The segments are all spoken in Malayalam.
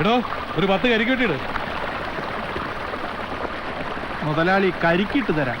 എടോ ഒരു പത്ത് കരിക്കിട്ടിട്. മുതലാളി കരിക്കിട്ട് തരാം.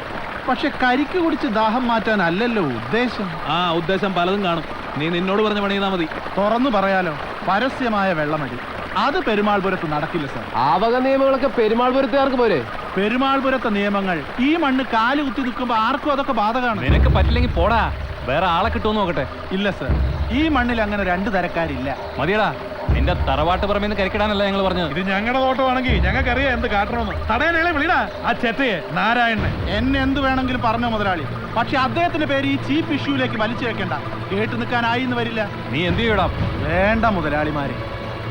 പക്ഷെ കരിക്ക് കുടിച്ച് ദാഹം മാറ്റാനല്ലല്ലോ ഉദ്ദേശം. ആ ഉദ്ദേശം പലതും കാണും. നീ നിന്നോട് പറഞ്ഞ പണി ചെയ്താൽ മതി. തുറന്നു പറയാലോ പരസ്യമായ വെള്ളമടി. അത് പെരുമാൾപുരത്ത് നടക്കില്ല സാർ. ആവക വക നിയമങ്ങളൊക്കെ പെരുമാൾപുരത്തുകാർക്ക് പോരെ? പെരുമാൾപുരത്തെ നിയമങ്ങൾ. ഈ മണ്ണ് കാൽ കുത്തി നിൽക്കുമ്പോ ആർക്കും അതൊക്കെ ബാധകമാണ് നിനക്ക് പറ്റില്ലെങ്കിൽ പോടാ. വേറെ ആളെ കിട്ടുമെന്ന് നോക്കട്ടെ. ഇല്ല സാർ. ഈ മണ്ണിൽ അങ്ങനെ രണ്ട് തരക്കാരില്ല. മതിയടാ. നിന്റെ തറവാട്ട് പറമ്പിന്ന് കരിക്കിടാനല്ല ഞങ്ങൾ പറഞ്ഞത്. ഇത് ഞങ്ങളുടെ തോട്ടമാണെങ്കിൽ ഞങ്ങൾക്കറിയാം എന്ത് കാട്ടണമെന്ന്. തടയണേ വിളിടാ. ആ ചെറ്റയെ നാരായണനെ. എന്നെ എന്ത് വേണമെങ്കിലും പറഞ്ഞോ മുതലാളി. പക്ഷെ അദ്ദേഹത്തിന്റെ പേര് ഈ ചീപ്പ് ഇഷ്യൂലേക്ക് വലിച്ചു വെക്കണ്ട. കേട്ടു നിൽക്കാനായി എന്ന് വരില്ല. നീ എന്ത് ചെയ്യടാ? വേണ്ട മുതലാളിമാരെ.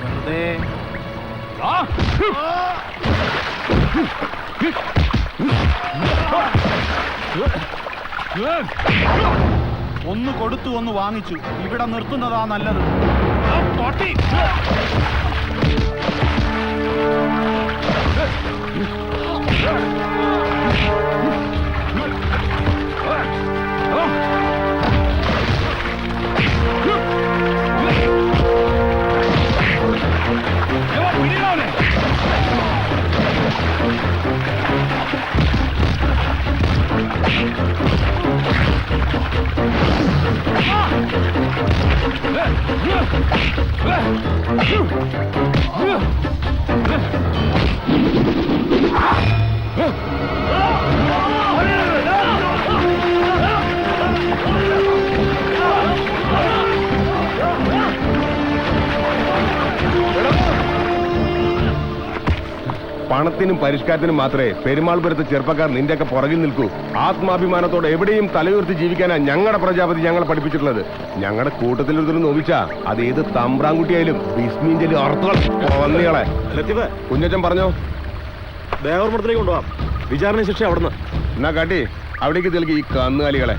വെറുതെ. ഒന്ന് കൊടുത്തു ഒന്ന് വാങ്ങിച്ചു. ഇവിടെ നിർത്തുന്നതാ നല്ലത്. Oh! പണത്തിനും പരിഷ്കാരത്തിനും മാത്രമേ പെരുമാൾപുരത്ത് ചെറുപ്പക്കാർ നിന്റെയൊക്കെ പുറകിൽ നിൽക്കൂ. ആത്മാഭിമാനത്തോടെ എവിടെയും തലയുയർത്തി ജീവിക്കാനാ ഞങ്ങളുടെ പ്രജാപതി ഞങ്ങളെ പഠിപ്പിച്ചിട്ടുള്ളത്. ഞങ്ങളുടെ കൂട്ടത്തിൽ ഒരു നോവിച്ചാ അത് ഏത് തമ്പ്രാൻകുട്ടിയായാലും ബിസ്മീന്റെ അർത്ഥങ്ങൾ വന്നികളെ കുഞ്ഞച്ചൻ പറഞ്ഞോ? ദേവർമഠത്തിലേക്ക് കൊണ്ടുപോവാം വിചാരണ ശിക്ഷ അവിടുന്ന്. എന്നാ കാട്ടി അവിടേക്ക് തെളിക്ക് ഈ കന്നുകാലികളെ.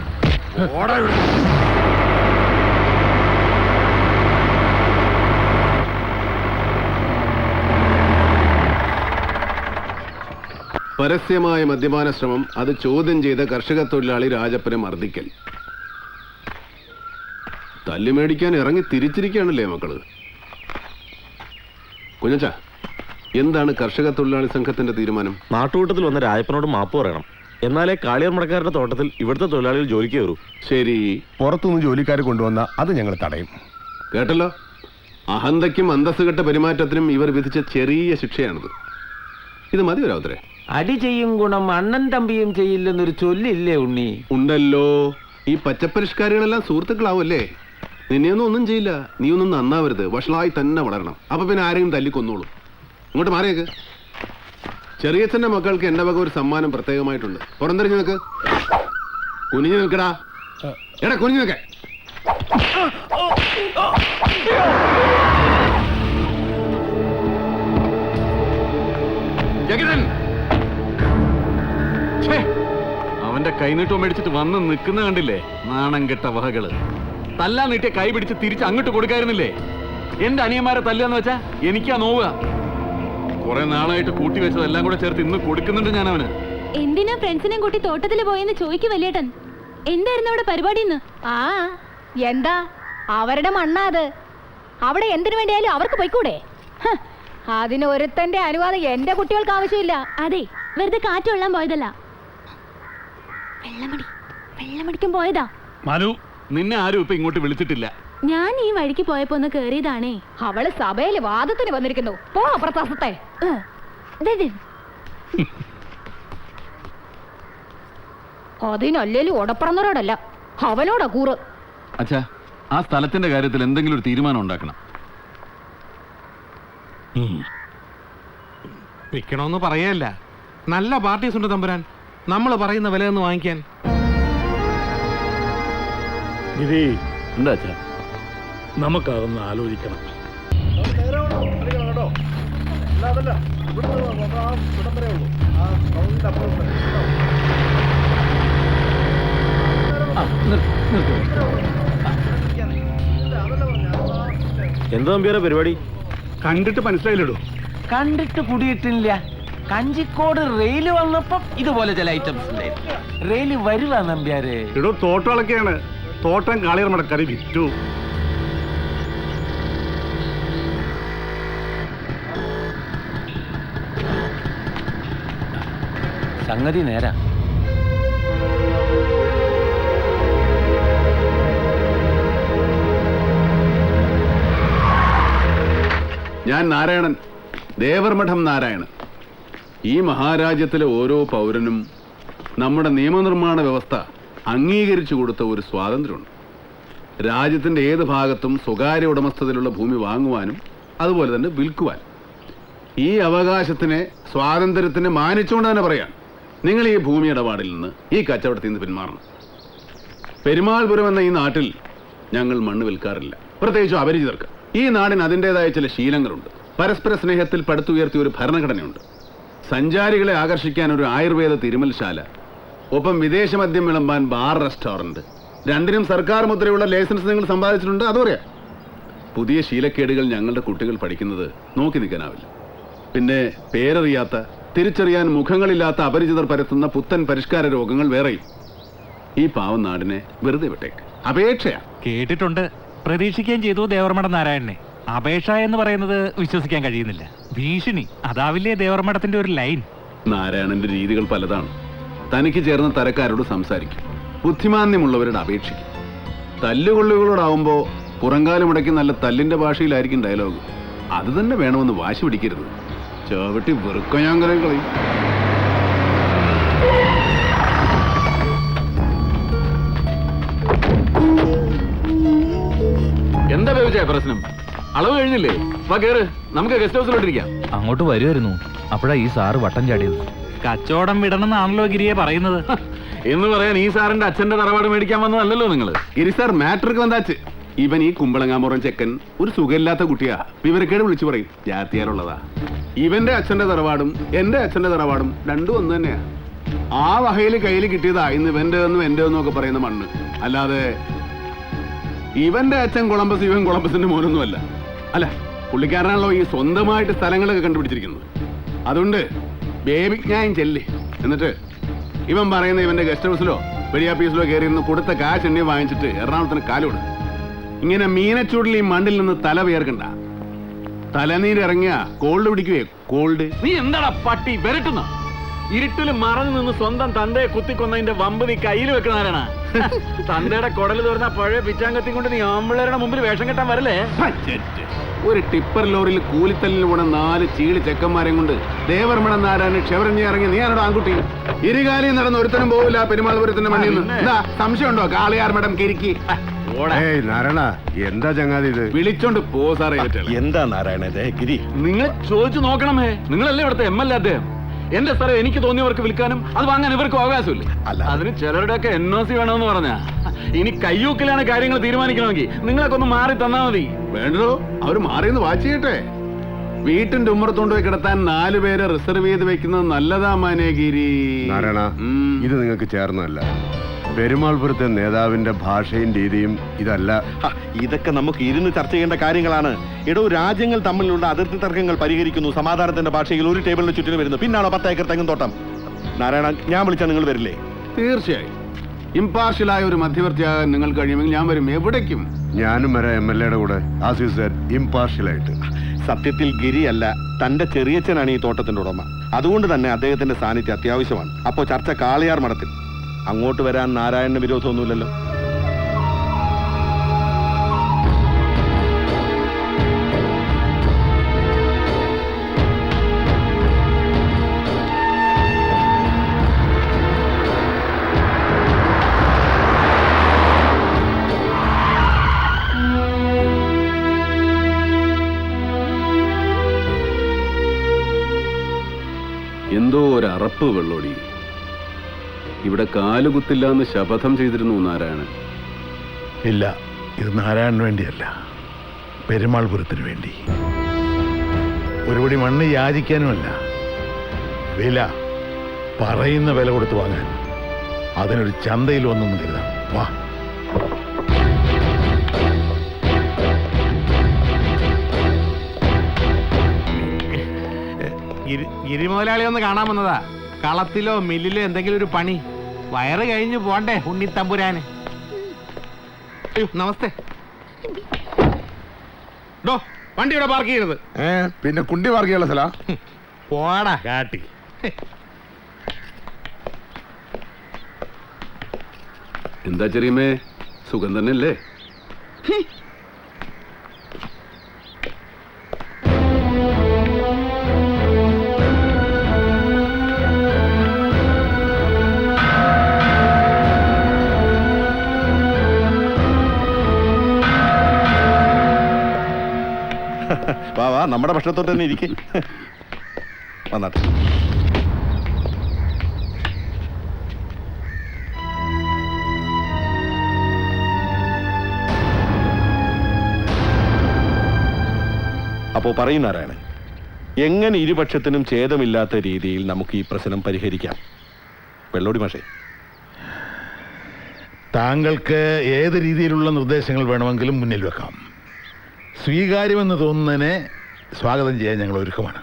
പരസ്യമായ മദ്യപാന ശ്രമം അത് ചോദ്യം ചെയ്ത കർഷക തൊഴിലാളി രാജപ്പനെ മർദ്ദിക്കൽ. തല്ലുമേടിക്കാൻ ഇറങ്ങി തിരിച്ചിരിക്കുകയാണല്ലേ മക്കൾ? കുഞ്ഞച്ച എന്താണ് കർഷക തൊഴിലാളി സംഘത്തിന്റെ തീരുമാനം? നാട്ടുകൂട്ടത്തിൽ വന്ന രാജപ്പനോട് മാപ്പ് പറയണം. എന്നാലേ കാളിയർ മടക്കാരുടെ തോട്ടത്തിൽ ഇവിടുത്തെ തൊഴിലാളികൾ ജോലിക്ക് കയറൂ. ശരി. പുറത്തുനിന്ന് ജോലിക്കാരെ കൊണ്ടുവന്ന അത് ഞങ്ങൾ തടയും. കേട്ടല്ലോ? അഹന്തയ്ക്കും അന്തസ്സുകെട്ട പെരുമാറ്റത്തിനും ഇവർ വിധിച്ച ചെറിയ ശിക്ഷയാണിത്. ഇത് മതി ഒരാവത്തരെ അടി ചെയ്യും ഗുണം അണ്ണൻ തമ്പിയും ചെയ്യില്ലെന്നൊരു ചൊല്ലില്ലേ ഉണ്ണി? ഉണ്ടല്ലോ. ഈ പച്ചപ്പരിഷ്കാരികളെല്ലാം സുഹൃത്തുക്കളാവല്ലേ നിന്നെയൊന്നും ഒന്നും ചെയ്യില്ല. നീ ഒന്നും നന്നാവരുത്. വഷളായി തന്നെ വളരണം. അപ്പൊ പിന്നെ ആരെയും തല്ലിക്കൊന്നോളൂ ഇങ്ങോട്ട് മാറിയേക്ക് ചെറിയച്ഛന്റെ മക്കൾക്ക് എന്റെ വക ഒരു സമ്മാനം പ്രത്യേകമായിട്ടുണ്ട്. പുറംതിരിഞ്ഞു നിൽക്ക് കുനിഞ്ഞു നിൽക്കടാ. എടാ കുനിഞ്ഞു നിൽക്കേ. കൈനീട്ടം മേടിച്ചിട്ട് വന്ന് നിൽക്കുന്ന കണ്ടില്ലേ? നാണം കെട്ട വഹകൾ തല്ലാൻ നീട്ടിയ കൈ പിടിച്ച് തിരിച്ച് അങ്ങോട്ട് കൊടുക്കായിരുന്നില്ലേ? എന്റെ അനിയന്മാരെ തല്ലാന്ന് വെച്ചാ എനിക്കാ നോവുക. കുറെ നാളായിട്ട് കൂട്ടി വെച്ചതെല്ലാം കൂടെ ചേർത്ത് ഇന്ന് കൊടുക്കുന്നുണ്ട് ഞാൻ അവന് എന്തിനാ ഫ്രണ്ട്സിനെയും കൂട്ടി തോട്ടത്തിൽ പോയെന്ന് ചോദിക്കും വലിയേട്ടൻ. എന്തായിരുന്നു അവിടെ പരിപാടി ഇന്ന് ആ എന്താ? അവരുടെ മണ്ണാ അത്. അവിടെ എന്തിനു വേണ്ടിയാലും അവർക്ക് പോയിക്കൂടെ? അതിന് ഒരുത്തന്റെ അനുവാദം എന്റെ കുട്ടികൾക്ക് ആവശ്യമില്ല. അതെ വെറുതെ കാറ്റ് കൊള്ളാൻ പോയതല്ല. വെള്ളമടി. വെള്ളമടിക്കാൻ പോയതാ. മനു നിന്നെ ആരും ഇപ്പൊ ഇങ്ങോട്ട് വിളിച്ചിട്ടില്ല. ഞാൻ ഈ വഴിക്ക് പോയപ്പോ ഒന്ന് കേറിയതാണേ. അവൾ സഭയിൽ വാദത്തിന് വന്നിരിക്കുന്നു. പോ അപ്രത്താസത്തെ. അതിനല്ലേലും ഉടപ്പറന്നവരോടല്ല അവനോടാ കൂറ്. അച്ഛാ ആ സ്ഥലത്തിന്റെ കാര്യത്തിൽ എന്തെങ്കിലും ഒരു തീരുമാനം ഉണ്ടാക്കണം. പിക്കണോന്ന് പറയല്ല. നല്ല പാർട്ടീസ് ഉണ്ട് തമ്പുരാൻ. നമ്മൾ പറയുന്ന വില ഒന്ന് വാങ്ങിക്കാൻ. ഗിരി എന്താ അച്ഛാ? നമുക്കതൊന്ന് ആലോചിക്കണം. എന്താ തമ്പിയാരെ പരിപാടി? കണ്ടിട്ട് മനസ്സിലായില്ലടോ. കണ്ടിട്ട് കുടിയിട്ടില്ല. കഞ്ചിക്കോട് റെയിൽ വന്നപ്പം ഇതുപോലെ ചില ഐറ്റംസ് ഉണ്ടായിരുന്നു റെയിൽ വരുക നമ്പ്യാരെ. ഇവിടെ തോട്ടളൊക്കെയാണ് തോട്ടം കാളിയർ മടക്കാരി വിറ്റു. സംഗതി നേരാ. ഞാൻ നാരായണൻ. ദേവർമഠം നാരായണൻ. ഈ മഹാരാജ്യത്തിലെ ഓരോ പൗരനും നമ്മുടെ നിയമനിർമ്മാണ വ്യവസ്ഥ അംഗീകരിച്ചു കൊടുത്ത ഒരു സ്വാതന്ത്ര്യമുണ്ട്. രാജ്യത്തിന്റെ ഏത് ഭാഗത്തും സ്വകാര്യ ഉടമസ്ഥതയിലുള്ള ഭൂമി വാങ്ങുവാനും അതുപോലെ തന്നെ വിൽക്കുവാനും. ഈ അവകാശത്തിനെ സ്വാതന്ത്ര്യത്തിനെ മാനിച്ചുകൊണ്ട് തന്നെ പറയാം. നിങ്ങൾ ഈ ഭൂമി ഇടപാടിൽ നിന്ന് ഈ കച്ചവടത്തിൽ നിന്ന് പിന്മാറണം. പെരുമാൾപുരം എന്ന ഈ നാട്ടിൽ ഞങ്ങൾ മണ്ണ് വിൽക്കാറില്ല. പ്രത്യേകിച്ചും അപരിചിതർക്ക്. ഈ നാടിന് അതിന്റെതായ ചില ശീലങ്ങളുണ്ട്. പരസ്പര സ്നേഹത്തിൽ പടുത്തുയർത്തിയ ഒരു ഭരണഘടനയുണ്ട്. സഞ്ചാരികളെ ആകർഷിക്കാൻ ഒരു ആയുർവേദ തിരുമൽശാല. ഒപ്പം വിദേശ മദ്യം വിളമ്പാൻ ബാർ റെസ്റ്റോറന്റ്. രണ്ടിനും സർക്കാർ മുദ്രയുള്ള ലൈസൻസ് നിങ്ങൾ സമ്പാദിച്ചിട്ടുണ്ട് അതറിയാം പുതിയ ശീലക്കേടുകൾ ഞങ്ങളുടെ കുട്ടികൾ പഠിക്കുന്നത് നോക്കി നിൽക്കാനാവില്ല. പിന്നെ പേരറിയാത്ത തിരിച്ചറിയാൻ മുഖങ്ങളില്ലാത്ത അപരിചിതർ പരത്തുന്ന പുത്തൻ പരിഷ്കാര രോഗങ്ങൾ വേറെയും. ഈ പാവം നാടിനെ വെറുതെ വിട്ടേക്ക്. അപേക്ഷയാ. കേട്ടിട്ടുണ്ട്. പ്രതീക്ഷിക്കുകയും ചെയ്തു ദേവർമഠ നാരായണനെ. അപേക്ഷ എന്ന് പറയുന്നത് വിശ്വസിക്കാൻ കഴിയുന്നില്ല. ഭീഷണി. അതാവില്ലേ ദേവർമഠത്തിന്റെ ഒരു ലൈൻ? നാരായണന്റെ രീതികൾ പലതാണ്. തനിക്ക് ചേർന്ന തരക്കാരോട് സംസാരിക്കും. ബുദ്ധിമാന്യമുള്ളവരോട് അപേക്ഷിക്കും. തല്ലുകൊള്ളുകളോടാവുമ്പോ പുറങ്കാലം മുടക്കി നല്ല തല്ലിന്റെ ഭാഷയിലായിരിക്കും ഡയലോഗ് അത് തന്നെ വേണമെന്ന് വാശി പിടിക്കരുത്. ചവിട്ടി ഞാൻ കളയും എന്താ പ്രശ്നം? അളവ് കഴിഞ്ഞില്ലേ? വാ കേറ്. നമുക്ക് ഗസ്റ്റ് ഹൗസിലോട്ടിരിക്കാം അങ്ങോട്ട് വരുമായിരുന്നു അപ്പോഴാ ഈ സാറ് വട്ടം ചാടിയത്. കച്ചവടം വിടണമെന്നാണല്ലോ ഗിരിയെ പറയുന്നത്. എന്ന് പറയാൻ ഈ സാറിന്റെ അച്ഛന്റെ തറവാട് മേടിക്കാൻ വന്നതല്ലോ നിങ്ങൾ ഗിരി സാർ മാട്രിക് വന്നാച്ച്. ഇവൻ ഈ കുമ്പളങ്ങാമുറം ചെക്കൻ ഒരു സുഖമില്ലാത്ത കുട്ടിയാ. വിവരക്കേട് വിളിച്ചു പറയും. ജാത്തിയാരുള്ളതാ ഇവന്റെ അച്ഛന്റെ തറവാടും എന്റെ അച്ഛന്റെ തറവാടും രണ്ടും ഒന്ന് തന്നെയാ. ആ വകയിൽ കയ്യിൽ കിട്ടിയതാ ഇന്ന് ഇവന്റെ എന്നും എന്റെ എന്നും ഒക്കെ പറയുന്ന മണ്ണ്. അല്ലാതെ ഇവന്റെ അച്ഛൻ കൊളംബസ് ഇവൻ കൊളംബസിന്റെ മോനൊന്നുമല്ല. അല്ല പുള്ളിക്കാരനാണല്ലോ ഈ സ്വന്തമായിട്ട് സ്ഥലങ്ങളൊക്കെ കണ്ടുപിടിച്ചിരിക്കുന്നത്. അതുകൊണ്ട് ബേബി ഞാൻ ചെല്ല്. എന്നിട്ട് ഇവൻ പറയുന്ന ഇവന്റെ ഗസ്റ്റ് ഹൗസിലോ വെടിയാപ്പീസിലോ കയറി നിന്ന് കൊടുത്ത കാശ് എണ്ണി വാങ്ങിച്ചിട്ട് എറണാകുളത്തിന് കാലോട് ഇങ്ങനെ മീനച്ചൂടിൽ ഈ മണ്ടിൽ നിന്ന് തല വേർക്കണ്ട തലനീരിറങ്ങിയ കോൾഡ് പിടിക്കുകയെ കോൾഡ് നീ എന്താടാ പട്ടി? വരട്ടുന്ന? ഇരുട്ടിൽ മറന്നു നിന്ന് സ്വന്തം തന്തയെ കുത്തിക്കൊന്നതിന്റെ വമ്പ് നീ കയ്യിൽ വെക്കുന്നവരാണ് തന്തയുടെ കുടൽ തുറന്ന പഴയ പിച്ചാങ്കത്തി കൊണ്ട് നീ ആമ്പിളരുടെ മുമ്പിൽ വേഷം കെട്ടാൻ വരല്ലേ? ഒരു ടിപ്പർ ലോറിയിൽ കൂലിത്തല്ലിൽ പോണ നാല് ചീളി ചെക്കന്മാരെയും കൊണ്ട് ദേവർമണ നാരായണ ക്ഷവരഞ്ഞി ഇറങ്ങി നീ ആണോ ആൺകുട്ടി? ഇരുകാലി നടന്ന് ഒരുത്തനും പോവില്ല പെരുമാൾപുരത്തിന്റെ മണ്ണിൽ നിന്ന്. എന്താ സംശയമുണ്ടോ? കാളിയാർ മഠം കിരിക്കി. ഏയ് നാരായണ എന്താ ചങ്ങാതി ഇത്? വിളിച്ചോണ്ട് പോ സാറേ എന്താ നാരായണ ഗിരി. നിങ്ങൾ ചോദിച്ചു നോക്കണമേ നിങ്ങളല്ലേ ഇവിടുത്തെ എം എൽ എ അദ്ദേഹം? എന്റെ സ്ഥലം എനിക്ക് തോന്നിയവർക്ക് വിൽക്കാനും അത് വാങ്ങാൻ ഇവർക്ക് അവകാശമില്ല? അതിന് ചിലരുടെയൊക്കെ എൻ ഒ സി വേണമെന്ന് പറഞ്ഞാ. ഇനി കയ്യൂക്കിലാണ് കാര്യങ്ങൾ തീരുമാനിക്കണമെങ്കിൽ നിങ്ങളൊക്കെ ഒന്ന് മാറി തന്നാ മതി. വേണ്ടോ അവർ മാറിയെന്ന് വാച്ച് ചെയ്യട്ടെ. വീട്ടിന്റെ ഉമ്മറത്തോണ്ട് പോയി കിടത്താൻ നാലു പേരെ റിസർവ് ചെയ്ത് വെക്കുന്നത് നല്ലതാ മാനേഗിരി. നാരായണ ഇത് നിങ്ങൾക്ക് ചേർന്നതല്ല. പെരുമാൾപുരത്തെ നേതാവിന്റെ ഭാഷയും രീതിയും ഇതല്ല. ഇതൊക്കെ നമുക്ക് ഇരുന്ന് ചർച്ച ചെയ്യേണ്ട കാര്യങ്ങളാണ്. എടോ രാജ്യങ്ങൾ തമ്മിലുള്ള അതിർത്തി തർക്കങ്ങൾ പരിഹരിക്കുന്നു. സമാധാനത്തിന്റെ ഭാഷയിൽ ഒരു ടേബിളിന് ചുറ്റിനും വരുന്നു. പിന്നാണോ പത്ത് ഏക്കർ തെങ്ങും തോട്ടം? നാരായണ ഞാൻ വിളിച്ചാൽ നിങ്ങൾ വരില്ലേ? തീർച്ചയായും. ഇമ്പാർഷ്യലായ ഒരു മധ്യവർത്തിയാകാൻ നിങ്ങൾ കഴിയുമെങ്കിൽ ഞാൻ വരും. എവിടേക്കും? ഞാനും വരാം എം എൽ എയുടെ കൂടെ. ആസിഫ് സാർ സെഡ് ഇമ്പാർഷ്യലായിട്ട് സത്യത്തിൽ ഗിരിയല്ല തന്റെ ചെറിയച്ഛനാണ് ഈ തോട്ടത്തിന്റെ ഉടമ. അതുകൊണ്ട് തന്നെ അദ്ദേഹത്തിന്റെ സാന്നിധ്യം അത്യാവശ്യമാണ്. അപ്പോ ചർച്ച കാളിയാർ മഠത്തിൽ. അങ്ങോട്ട് വരാൻ നാരായണന് വിരോധമൊന്നുമില്ലല്ലോ. അറപ്പ് വെള്ളോടി ഇവിടെ കാലുകുത്തില്ല എന്ന് ശപഥം ചെയ്തിരുന്നു നാരായണൻ. ഇല്ല ഇത് നാരായണന് വേണ്ടിയല്ല. പെരുമാൾപുരത്തിന് വേണ്ടി. ഒരുപടി മണ്ണ് യാചിക്കാനുമല്ല. വില പറയുന്ന വില കൊടുത്തു വാങ്ങാൻ. അതിനൊരു ചന്തയിൽ വന്നൊന്നും കരുതാം. വാ. ഗിരിമുതലാളി ഒന്ന് കാണാൻ വന്നതാ. കളത്തിലോ മില്ലിലോ എന്തെങ്കിലും ഒരു പണി. വയറ് കഴിഞ്ഞു പോണ്ടേ ഉണ്ണിത്തമ്പുരാന്. നമസ്തേ. ഡോ വണ്ടി ഇവിടെ പാർക്ക് ചെയ്യരുത്. ഏ പിന്നെ കുണ്ടി പാർക്ക് ചെയ്യാനുള്ള പോടാ. കാട്ടി. എന്താ ചെറിയമ്മേ? സുഖം തന്നെയല്ലേ? നമ്മുടെ ഭക്ഷണത്തോട്ട് തന്നെ ഇരിക്കും. വന്നാട്ടെ. അപ്പോ പറയും നാരായണൻ എങ്ങനെ ഇരുപക്ഷത്തിനും ഛേദമില്ലാത്ത രീതിയിൽ നമുക്ക് ഈ പ്രശ്നം പരിഹരിക്കാം? വെള്ളോടി മാഷേ. താങ്കൾക്ക് ഏത് രീതിയിലുള്ള നിർദ്ദേശങ്ങൾ വേണമെങ്കിലും മുന്നിൽ വെക്കാം. സ്വീകാര്യമെന്ന് തോന്നുന്നതിനെ സ്വാഗതം ചെയ്യാൻ ഞങ്ങൾ ഒരുക്കമാണ്.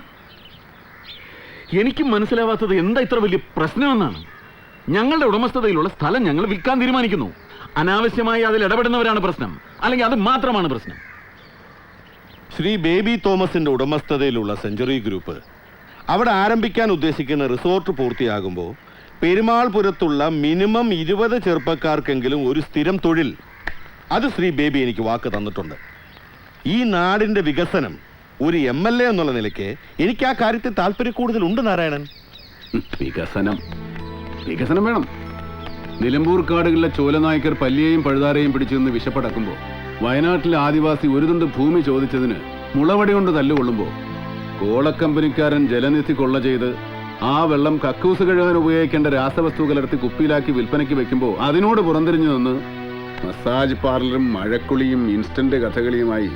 എനിക്ക് മനസ്സിലാവാത്തത് എന്താ ഇത്ര വലിയ പ്രശ്നമെന്നാണ്? ഞങ്ങളുടെ ഉടമസ്ഥതയിലുള്ള സ്ഥലം ഞങ്ങൾ വിൽക്കാൻ തീരുമാനിക്കുന്നു. അനാവശ്യമായി അതിൽ ഇടപെടുന്നവരാണ് പ്രശ്നം. അല്ലെങ്കിൽ അത് മാത്രമാണ് പ്രശ്നം. ശ്രീ ബേബി തോമസിന്റെ ഉടമസ്ഥതയിലുള്ള സെഞ്ചുറി ഗ്രൂപ്പ് അവിടെ ആരംഭിക്കാൻ ഉദ്ദേശിക്കുന്ന റിസോർട്ട് പൂർത്തിയാകുമ്പോൾ പെരുമാൾപുരത്തുള്ള മിനിമം ഇരുപത് ചെറുപ്പക്കാർക്കെങ്കിലും ഒരു സ്ഥിരം തൊഴിൽ. അത് ശ്രീ ബേബി എനിക്ക് വാക്ക് തന്നിട്ടുണ്ട്. ഈ നാടിന്റെ വികസനം ഒരു എം എൽ എ എന്നുള്ള നിലയ്ക്ക് എനിക്ക് ആ കാര്യത്തിൽ കൂടുതൽ ഉണ്ട് നാരായണൻ. വികസനം. വികസനം വേണം. നിലമ്പൂർ കാടുകളിലെ ചോലനായ്ക്കർ പല്ലിയെയും പഴുതാരയും പിടിച്ചു നിന്ന് വിശപ്പടക്കുമ്പോൾ വയനാട്ടിലെ ആദിവാസി ഒരു തുണ്ട് ഭൂമി ചോദിച്ചതിന് മുളവടി കൊണ്ട് തല്ലുകൊള്ളുമ്പോൾ കോളക്കമ്പനിക്കാരൻ ജലനിധി കൊള്ള ചെയ്ത് ആ വെള്ളം കക്കൂസ് കഴുകാൻ ഉപയോഗിക്കേണ്ട രാസവസ്തു കലർത്തി കുപ്പിയിലാക്കി വിൽപ്പനയ്ക്ക് വെക്കുമ്പോൾ അതിനോട് പുറംതിരിഞ്ഞു നിന്ന് മസാജ് പാർലറും മഴക്കുളിയും ഇൻസ്റ്റന്റ് കഥകളിയുമായി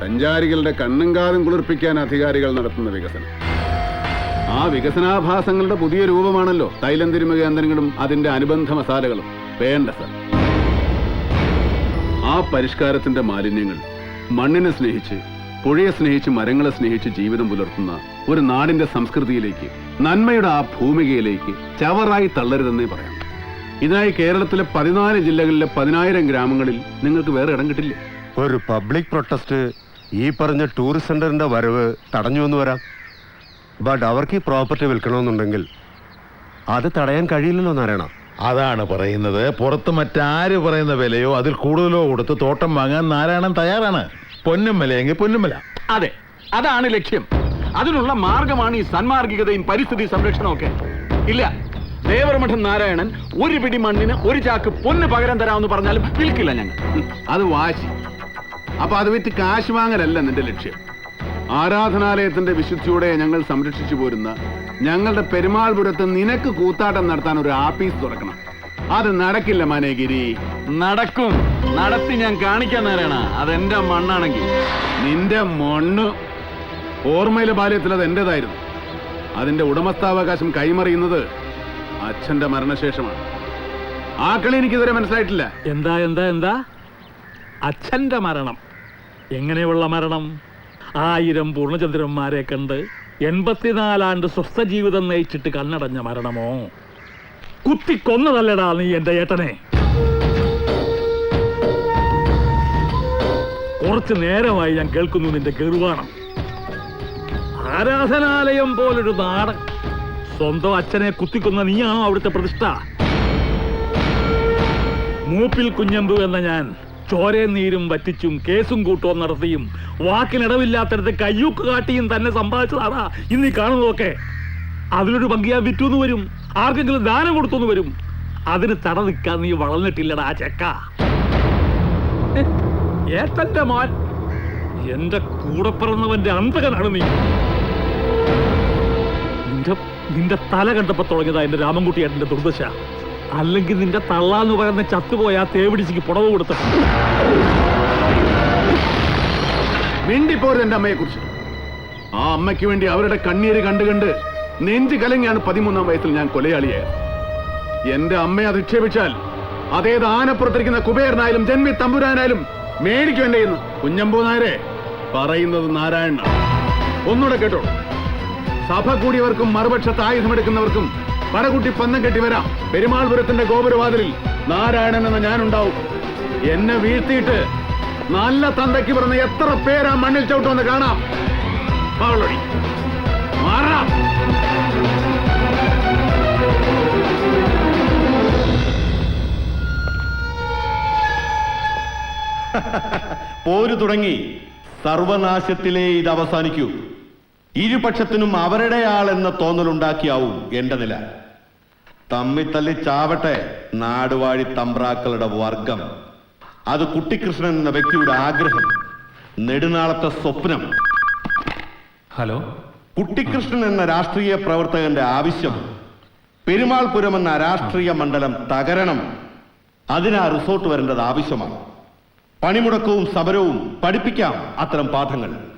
സഞ്ചാരികളുടെ കണ്ണും കാലും കുളിർപ്പിക്കാൻ അധികാരികൾ നടത്തുന്ന വികസനം. ആ വികസനാഭാസങ്ങളുടെ പുതിയ രൂപമാണല്ലോ തൈലം തിരുമ കേന്ദ്രങ്ങളും അതിന്റെ അനുബന്ധ മസാലകളും. വേണ്ട സർ. ആ പരിഷ്കാരത്തിന്റെ മാലിന്യങ്ങൾ മണ്ണിനെ സ്നേഹിച്ച് പുഴയെ സ്നേഹിച്ച് മരങ്ങളെ സ്നേഹിച്ച് ജീവിതം പുലർത്തുന്ന ഒരു നാടിന്റെ സംസ്കൃതിയിലേക്ക് നന്മയുടെ ആ ഭൂമികയിലേക്ക് ചവറായി തള്ളരുതെന്നേ പറയാം. ഇതിനായി കേരളത്തിലെ പതിനാല് ജില്ലകളിലെ പതിനായിരം ഗ്രാമങ്ങളിൽ നിങ്ങൾക്ക് വേറെ ഇടം കിട്ടില്ലേ? ഒരു പബ്ലിക് പ്രൊട്ടസ്റ്റ് ഈ പറഞ്ഞ ടൂറിസ്റ്റ് സെന്ററിന്റെ വരവ് തടഞ്ഞു എന്ന് വരാം. ബട്ട് അവർക്ക് ഈ പ്രോപ്പർട്ടി വിൽക്കണമെന്നുണ്ടെങ്കിൽ അത് തടയാൻ കഴിയില്ലല്ലോ നാരായണ. അതാണ് പറയുന്നത്. പുറത്ത് മറ്റാര് പറയുന്ന വിലയോ അതിൽ കൂടുതലോ കൊടുത്ത് തോട്ടം വാങ്ങാൻ നാരായണൻ തയ്യാറാണ്. പൊന്നും പൊന്നുമല പൊന്നും വില. അതെ അതാണ് ലക്ഷ്യം. അതിനുള്ള മാർഗമാണ് ഈ സന്മാർഗികതയും പരിസ്ഥിതി സംരക്ഷണവും ഒക്കെ. ഇല്ല ദേവരമഠം നാരായണൻ ഒരു പിടി മണ്ണിന് ഒരു ചാക്ക് പൊന്ന് പകരം തരാമെന്ന് പറഞ്ഞാലും വിൽക്കില്ല ഞങ്ങൾ. അത് വാശി. അപ്പൊ അത് വിറ്റ് കാശ് വാങ്ങലല്ല നിന്റെ ലക്ഷ്യം. ആരാധനാലയത്തിന്റെ വിശുദ്ധിയോടെ ഞങ്ങൾ സംരക്ഷിച്ചു പോരുന്ന ഞങ്ങളുടെ പെരുമാൾപുരത്ത് നിനക്ക് കൂത്താട്ടം നടത്താൻ ഒരു ആപ്പീസ് തുറക്കണം. അത് നടക്കില്ല മനേഗിരി. നടക്കും. നടത്തി ഞാൻ കാണിക്കാൻ നേരാണ് അതെന്റെ മണ്ണാണെങ്കിൽ. നിന്റെ മണ്ണ്. ഓർമ്മയിലെ ബാല്യത്തിൽ അത് എന്റേതായിരുന്നു. അതിന്റെ ഉടമസ്ഥാവകാശം കൈമറിയുന്നത് അച്ഛന്റെ മരണശേഷമാണ്. ആ കളി എനിക്കിതുവരെ മനസ്സിലായിട്ടില്ല. എന്താ എന്താ എന്താ? അച്ഛന്റെ മരണം. എങ്ങനെയുള്ള മരണം? ആയിരം പൂർണചന്ദ്രന്മാരെ കണ്ട് എൺപത്തിനാലാണ്ട് സ്വസ്ഥ ജീവിതം നയിച്ചിട്ട് കണ്ണടഞ്ഞ മരണമോ? കുത്തിക്കൊന്നതല്ലടാ നീ എന്റെ ഏട്ടനെ. കുറച്ചു നേരമായി ഞാൻ കേൾക്കുന്നു നിന്റെ ഗർവാണം. ആരാധനാലയം പോലൊരു നാടൻ. സ്വന്തം അച്ഛനെ കുത്തിക്കൊന്ന നീയാണോ അവിടുത്തെ പ്രതിഷ്ഠ? മൂപ്പിൽ കുഞ്ഞമ്പു എന്ന ഞാൻ ചോരയും നീരും വറ്റിച്ചും കേസും കൂട്ടവും നടത്തിയും വാക്കിനിടവില്ലാത്തടത്ത് കയ്യൂക്ക് കാട്ടിയും തന്നെ സമ്പാദിച്ചതാടാ. ഇന്ന് കാണുന്നതൊക്കെ. അതിലൊരു ഞാൻ വിറ്റുന്ന് വരും. ആർക്കെങ്കിലും ദാനം കൊടുത്തു വരും. അതിന് തട നിൽക്കാൻ നീ വളർന്നിട്ടില്ലടാ ആ ചെക്ക. ഏട്ടന്റെ മോൻ എന്റെ കൂടെ പിറന്നവന്റെ അന്തകനാണ് നീ. നിന്റെ നിന്റെ തല കണ്ടപ്പോ തുടങ്ങിയതാ എന്റെ രാമൻകുട്ടി ഏട്ടന്റെ ദുർദശ. അല്ലെങ്കിൽ നിന്റെ തള്ളാന്ന് പറയുന്ന ചത്തുപോയ ആ തേവിടിച്ചിക്ക് പുടവ് കൊടുത്ത. മിണ്ടിപ്പോരുത് എന്റെ അമ്മയെ കുറിച്ച് ആ അമ്മയ്ക്ക് വേണ്ടി അവരുടെ കണ്ണീര് കണ്ട് കണ്ട് നെഞ്ചു കലങ്ങിയാണ് പതിമൂന്നാം വയസ്സിൽ ഞാൻ കൊലയാളിയായത് എന്റെ അമ്മയെ അധിക്ഷേപിച്ചാൽ അതേത് ആനപ്പുറത്തിരിക്കുന്ന കുബേരനായാലും ജന്മി തമ്പുരാനായാലും മേടിക്കു എന്റെ ഇന്ന് കുഞ്ഞമ്പൂ നായരെ പറയുന്നത് നാരായണ ഒന്നുകൂടെ കേട്ടോ. സഭ കൂടിയവർക്കും മറുപക്ഷത്ത് ആയുധമെടുക്കുന്നവർക്കും പടകുട്ടി പന്തം കെട്ടി വരാം. പെരുമാൾപുരത്തിന്റെ ഗോപുരവാതിലിൽ നാരായണൻ എന്ന് ഞാനുണ്ടാവും. എന്നെ വീഴ്ത്തിയിട്ട് നല്ല തന്തയ്ക്ക് പറഞ്ഞ എത്ര പേരാ മണ്ണിൽ ചവിട്ടുമെന്ന് കാണാം. പാവളൊഴി മാറാം. പോരു തുടങ്ങി. സർവനാശത്തിലേ ഇത് അവസാനിക്കൂ. ഇരുപക്ഷത്തിനും അവരുടെ ആളെന്ന തോന്നലുണ്ടാക്കിയാവും എന്റെ നില. തമ്മിത്തല്ലി ചാവട്ടെ നാടുവാഴി തമ്പ്രാക്കളുടെ വർഗം. അത് കുട്ടിക്കൃഷ്ണൻ എന്ന വ്യക്തിയുടെ ആഗ്രഹം. നെടുനാളത്തെ സ്വപ്നം. ഹലോ? കുട്ടിക്കൃഷ്ണൻ എന്ന രാഷ്ട്രീയ പ്രവർത്തകന്റെ ആവശ്യം. പെരുമാൾപുരം എന്ന രാഷ്ട്രീയ മണ്ഡലം തകരണം. അതിനാ റിസോർട്ട് വരേണ്ടത് ആവശ്യമാണ്. പണിമുടക്കവും സമരവും പഠിപ്പിക്കാം അത്തരം പാഠങ്ങൾ.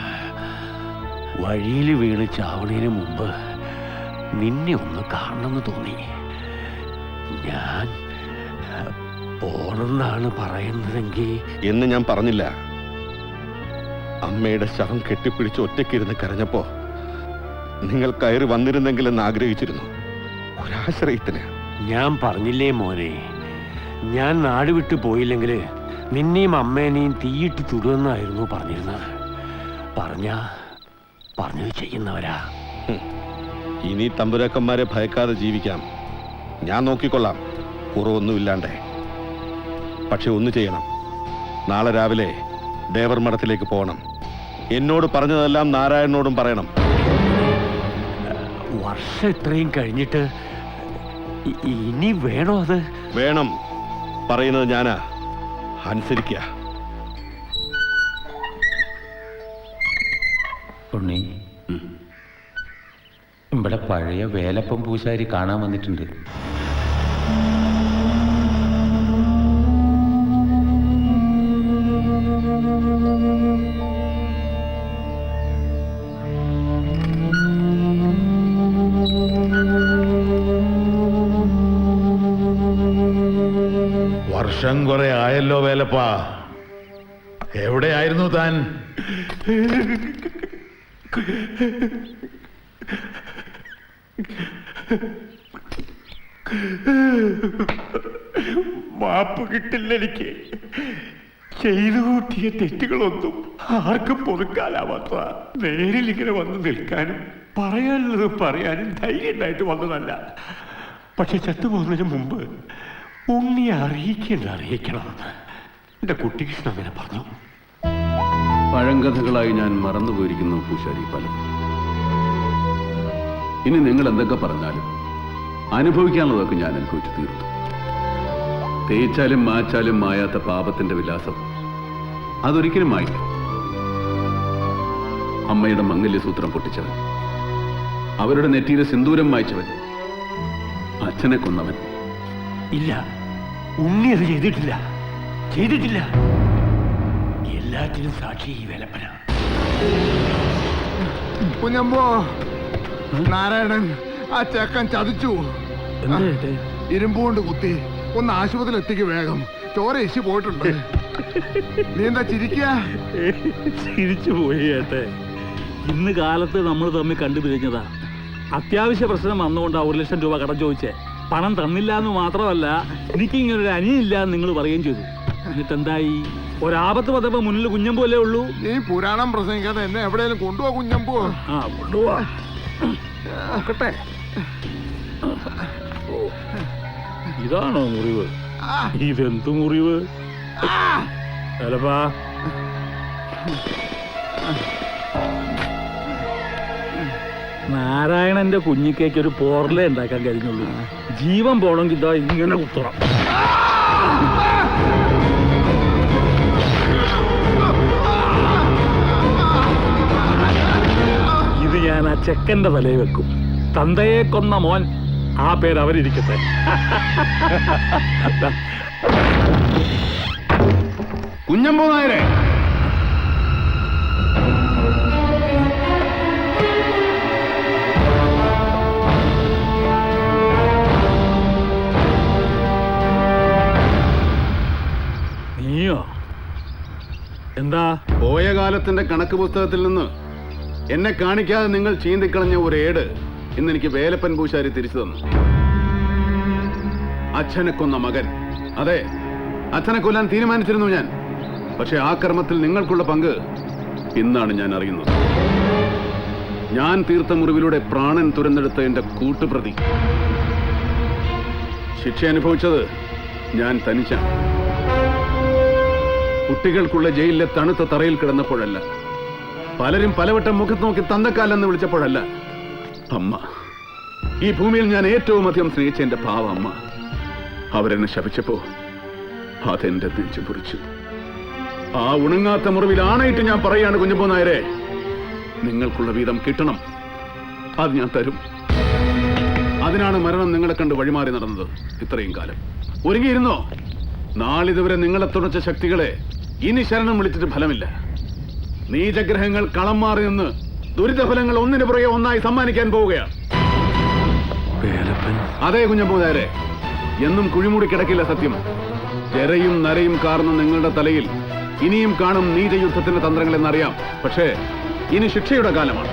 വഴിയിൽ വീണ് ചാവണേന് മുമ്പ് നിന്നെ ഒന്ന് കാണണമെന്ന് തോന്നി. ഞാൻ പോണെന്നാണ് പറയുന്നതെങ്കിൽ എന്ന് ഞാൻ പറഞ്ഞില്ല. അമ്മയുടെ ശവം കെട്ടിപ്പിടിച്ച് ഒറ്റയ്ക്കിരുന്ന് കരഞ്ഞപ്പോ നിങ്ങൾ കയറി വന്നിരുന്നെങ്കിലെന്ന് ആഗ്രഹിച്ചിരുന്നു. ഒരാശ്രയത്തിന്. ഞാൻ പറഞ്ഞില്ലേ മോനെ ഞാൻ നാട് വിട്ടു പോയില്ലെങ്കിൽ നിന്നെയും അമ്മേനെയും തീയിട്ട് ചുടുമെന്നായിരുന്നു പറഞ്ഞിരുന്നത്. പറഞ്ഞ പറഞ്ഞത് ചെയ്യുന്നവരാ. ഇനി തമ്പുരാക്കന്മാരെ ഭയക്കാതെ ജീവിക്കാം. ഞാൻ നോക്കിക്കൊള്ളാം. കുറവൊന്നുമില്ലാണ്ടേ. പക്ഷെ ഒന്ന് ചെയ്യണം. നാളെ രാവിലെ ദേവർ മഠത്തിലേക്ക് പോകണം. എന്നോട് പറഞ്ഞതെല്ലാം നാരായണനോടും പറയണം. വർഷം ഇത്രയും കഴിഞ്ഞിട്ട് ഇനി വേണോ അത്? വേണം. പറയുന്നത് ഞാനാ. അനുസരിക്കുക പഴയ വേലപ്പം പൂശാരി കാണാൻ വന്നിട്ടുണ്ട്. വർഷം കുറെ ആയല്ലോ വേലപ്പാ. എവിടെയായിരുന്നു താൻ? മാപ്പ് കിട്ടില്ല എനിക്ക്. ചെയ്തു കൂട്ടിയ തെറ്റുകളൊന്നും ആർക്കും പൊതുക്കാലാവാത്ത നേരിൽ ഇങ്ങനെ വന്ന് നിൽക്കാനും പറയാനുള്ളത് പറയാനും ധൈര്യം ഉണ്ടായിട്ട് വന്നതല്ല. പക്ഷെ ചത്തുപോകുന്നതിന് മുമ്പ് ഉണ്ണിയെ അറിയിക്കേണ്ട അറിയിക്കണമെന്ന് എന്റെ കുട്ടികൃഷ്ണൻ അങ്ങനെ പറഞ്ഞു. പഴങ്കഥകളായി ഞാൻ മറന്നുപോയിരിക്കുന്നു പൂശാരി പലതും ഇനി നിങ്ങൾ എന്തൊക്കെ പറഞ്ഞാലും അനുഭവിക്കാനുള്ളതൊക്കെ ഞാൻ അനുഭവിച്ചു തീർത്തു. തേച്ചാലും മാച്ചാലും മായാത്ത പാപത്തിന്റെ വിലാസം അതൊരിക്കലും മായില്ല. അമ്മയുടെ മംഗല്യസൂത്രം പൊട്ടിച്ചവൻ അവരുടെ നെറ്റിയിലെ സിന്ദൂരം മായ്ച്ചവൻ അച്ഛനെ കൊന്നവൻ. ഇല്ല ഉണ്ണി അത് ചെയ്തിട്ടില്ല. ചെയ്തിട്ടില്ല. എല്ലാത്തിനും സാക്ഷി ഈ വിലപ്പന. കുഞ്ഞമ്പോ നാരായണൻ ആ ചെക്കൻ ചതിച്ചു. ഇരുമ്പുകൊണ്ട് കുത്തി ഒന്ന് ആശുപത്രിയിൽ എത്തിക്ക് വേഗം. ചോര ഇശി പോയിട്ടുണ്ട്. നീ എന്താ ചിരിക്കുക ചിരിച്ചു പോയി ഏട്ടെ. ഇന്ന് കാലത്ത് നമ്മൾ തമ്മിൽ കണ്ടുപിരിഞ്ഞതാ അത്യാവശ്യ പ്രശ്നം വന്നുകൊണ്ട് ഒരു ലക്ഷം രൂപ കടം ചോദിച്ചേ. പണം തന്നില്ല എന്ന് മാത്രമല്ല എനിക്ക് ഇങ്ങനെ ഒരു അനിയില്ല എന്ന് നിങ്ങൾ പറയുകയും ചെയ്തു. എന്നിട്ട് എന്തായി ഒരാപത്ത് പതപ്പോ മുന്നിൽ കുഞ്ഞമ്പോ ഉള്ളൂ? നീ പുരാണം പ്രസംഗിക്കാതെ എന്നെ എവിടെയെങ്കിലും കൊണ്ടുപോവാ കുഞ്ഞമ്പോ ആ കൊണ്ടുപോവാ. നോക്കട്ടെ. ഇതാണോ മുറിവ്? ഇതെന്ത് മുറിവ്? അലപ്പാ. നാരായണന്റെ കുഞ്ഞിക്കേക്ക് ഒരു പോർലേ ഉണ്ടാക്കാൻ കഴിഞ്ഞുള്ളൂ. ജീവൻ പോണെങ്കിൽ ഇതാ ഇങ്ങനെ കുത്തണം. ചെക്കന്റെ തലയിൽ വെക്കും. തന്തയെ കൊന്ന മോൻ ആ പേര് അവരിരിക്കട്ടെ. കുഞ്ഞമ്പോ നായരെ. നീയോ? എന്താ? പോയ കാലത്തിന്റെ കണക്ക് പുസ്തകത്തിൽ നിന്ന് എന്നെ കാണിക്കാതെ നിങ്ങൾ ചീന്തിക്കളഞ്ഞ ഒരു ഏട് ഇന്ന് എനിക്ക് വേലപ്പൻ പൂശാരി തിരിച്ചു തന്നു. അച്ഛനെ കൊന്ന മകൻ. അതെ അച്ഛനെ കൊല്ലാൻ തീരുമാനിച്ചിരുന്നു ഞാൻ. പക്ഷെ ആ കർമ്മത്തിൽ നിങ്ങൾക്കുള്ള പങ്ക് ഇന്നാണ് ഞാൻ അറിയുന്നത്. ഞാൻ തീർത്ത മുറിവിലൂടെ പ്രാണൻ തുരന്നെടുത്ത എന്റെ കൂട്ടുപ്രതി. ശിക്ഷ അനുഭവിച്ചത് ഞാൻ തനിച്ചാണ്. കുട്ടികൾക്കുള്ള ജയിലിലെ തണുത്ത തറയിൽ കിടന്നപ്പോഴല്ല. പലരും പലവട്ടം മുഖത്ത് നോക്കി തന്നക്കാലെന്ന് വിളിച്ചപ്പോഴല്ല. അമ്മ ഈ ഭൂമിയിൽ ഞാൻ ഏറ്റവും അധികം സ്നേഹിച്ച എന്റെ പാവ അമ്മ. അവരെന്നെ ശപിച്ചപ്പോ അതെന്റെ നെഞ്ചു പൊറിച്ചു ആ ഉണങ്ങാത്ത മുറിവിൽ ആണയിട്ട് ഞാൻ പറയാണ് കുഞ്ഞപ്പോ നായരെ. നിങ്ങൾക്കുള്ള വീതം കിട്ടണം. അത് ഞാൻ തരും. അതിനാണ് മരണം നിങ്ങളെ കണ്ട് വഴിമാറി നടന്നത് ഇത്രയും കാലം. ഒരുങ്ങിയിരുന്നോ? നാളിതുവരെ നിങ്ങളെ തുണച്ച ശക്തികളെ ഇനി ശരണം വിളിച്ചിട്ട് ഫലമില്ല. നീചഗ്രഹങ്ങൾ കളം മാറി നിന്ന് ദുരിതഫലങ്ങൾ ഒന്നിനു പുറകെ ഒന്നായി സമ്മാനിക്കാൻ പോവുകയാണ് അതെ കുഞ്ഞപ്പൂതാരെ എന്നും കുഴിമൂടി കിടക്കില്ല സത്യം. ജരയും നരയും കാർന്ന നിങ്ങളുടെ തലയിൽ ഇനിയും കാണും നീചയുദ്ധത്തിന്റെ തന്ത്രങ്ങളെന്നറിയാം. പക്ഷേ ഇനി ശിക്ഷയുടെ കാലമാണ്.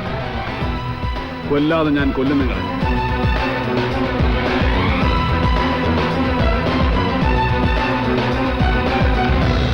കൊല്ലാതെ ഞാൻ കൊല്ലും നിങ്ങളെ.